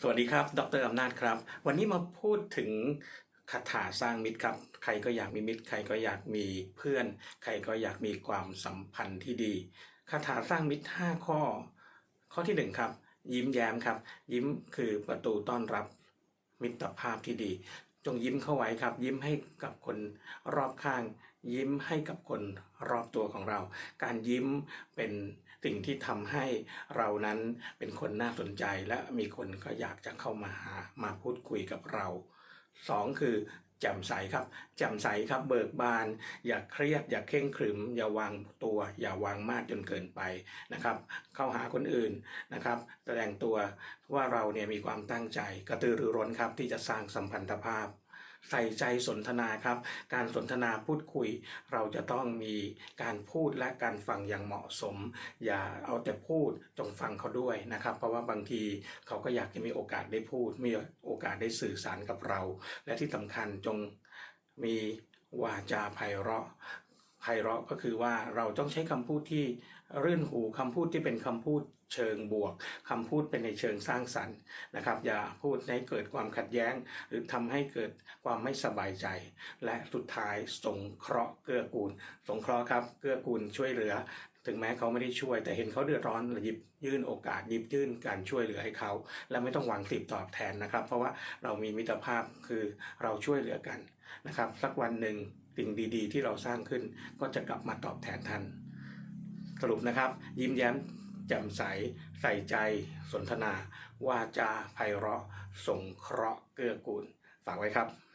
สวัสดีครับ ดรอำนาจครับ วันนี้มาพูดถึงคาถาสร้างมิตรครับ ใครก็อยากมีมิตร ใครก็อยากมีเพื่อน ใครก็อยากมีความสัมพันธ์ที่ดี คาถาสร้างมิตร 5 ข้อ ข้อที่ 1 ครับ ยิ้มแย้มครับ ยิ้มคือประตูต้อนรับมิตรภาพที่ดี จงยิ้มเข้าไว้ครับ ยิ้มให้กับคนรอบข้าง ยิ้มให้กับคนรอบตัวของเรา การยิ้มเป็นสิ่งที่ทำให้เรานั้นเป็นคนน่าสนใจและมีคนก็อยากจะเข้ามาหามาพูดคุยกับเราสองคือ แจ่มใสครับ แจ่มใสครับ เบิกบาน อย่าเครียด อย่าเคร่งครึม อย่าวางตัว อย่าวางมากจนเกินไปนะครับ เข้าหาคนอื่นนะครับ แสดงตัวว่าเราเนี่ยมีความตั้งใจกระตือรือร้นครับที่จะสร้างสัมพันธภาพ ใส่ใจสนทนาครับ การสนทนาพูดคุย เราจะต้องมีการพูดและการฟังอย่างเหมาะสม อย่าเอาแต่พูดจงฟังเขาด้วยนะครับ เพราะว่าบางทีเขาก็อยากจะมีโอกาสได้พูด มีโอกาสได้สื่อสารกับเรา และที่สำคัญจงมีวาจาไพเราะ ไพเราะก็คือว่าเราต้องใช้คำพูดที่รื่นหูคำพูดที่เป็นคำพูดเชิงบวกคำพูดเป็นในเชิงสร้างสรรค์นะครับ อย่าพูดให้เกิดความขัดแย้ง หรือทำให้เกิดความไม่สบายใจ และสุดท้ายสงเคราะห์เกื้อกูล สงเคราะห์ครับเกื้อกูลช่วยเหลือ ถึงแม้เขาไม่ได้ช่วย แต่เห็นเขาเดือดร้อนหยิบยื่นโอกาสหยิบยื่นการช่วยเหลือให้เขา และไม่ต้องหวังสิบตอบแทนนะครับ เพราะว่าเรามีมิตรภาพคือเราช่วยเหลือกันนะครับ สักวันหนึ่งสิ่งดี ๆ ที่เราสร้างขึ้นก็จะกลับมาตอบแทนท่านสรุปนะครับ ยิ้มแย้มแจ่มใสใส่ใจสนทนาวาจาไพเราะสงเคราะห์เกื้อกูลฝากไว้ครับ